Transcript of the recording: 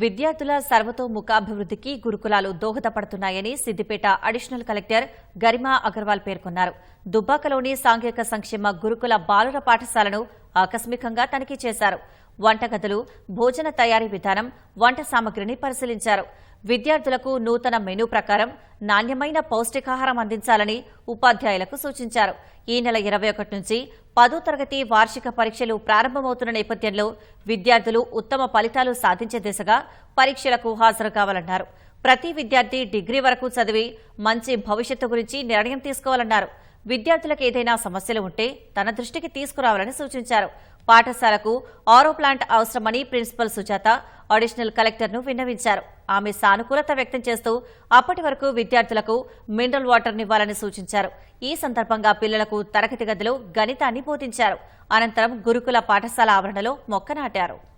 విద్యార్థుల సర్వతోముఖాభివృద్ధికి గురుకులాలు దోహదపడుతున్నాయని సిద్దిపేట అడిషనల్ కలెక్టర్ గరిమా అగర్వాల్ పేర్కొన్నారు. దుబ్బాకలోని సాంఘిక సంక్షేమ గురుకుల బాలుర పాఠశాలను ఆకస్మికంగా తనిఖీ చేశారు. వంటగదులు భోజన తయారీ విధానం వంట సామగ్రిని పరిశీలించారు. విద్యార్థులకు నూతన మెనూ ప్రకారం నాణ్యమైన పౌష్టికాహారం అందించాలని ఉపాధ్యాయులకు సూచించారు. ఈ నెల ఇరవై ఒకటి నుంచి పదో తరగతి వార్షిక పరీక్షలు ప్రారంభమవుతున్న నేపథ్యంలో విద్యార్థులు ఉత్తమ ఫలితాలు సాధించే దిశగా పరీక్షలకు హాజరు కావాలన్నారు. ప్రతి విద్యార్థి డిగ్రీ వరకు చదివి మంచి భవిష్యత్తు గురించి నిర్ణయం తీసుకోవాలన్నారు. విద్యార్థులకు ఏదైనా సమస్యలు ఉంటే తన దృష్టికి తీసుకురావాలని సూచించారు. పాఠశాలకు ఆరో ప్లాంట్ అవసరమని ప్రిన్సిపల్ సుజాత అడిషనల్ కలెక్టర్ను విన్నవించారు. ఆమె సానుకూలత వ్యక్తం చేస్తూ అప్పటి వరకు విద్యార్థులకు మినరల్ వాటర్నివ్వాలని సూచించారు. ఈ సందర్భంగా పిల్లలకు తరగతి గదిలో గణితాన్ని బోధించారు. అనంతరం గురుకుల పాఠశాల ఆవరణలో మొక్క నాటారు.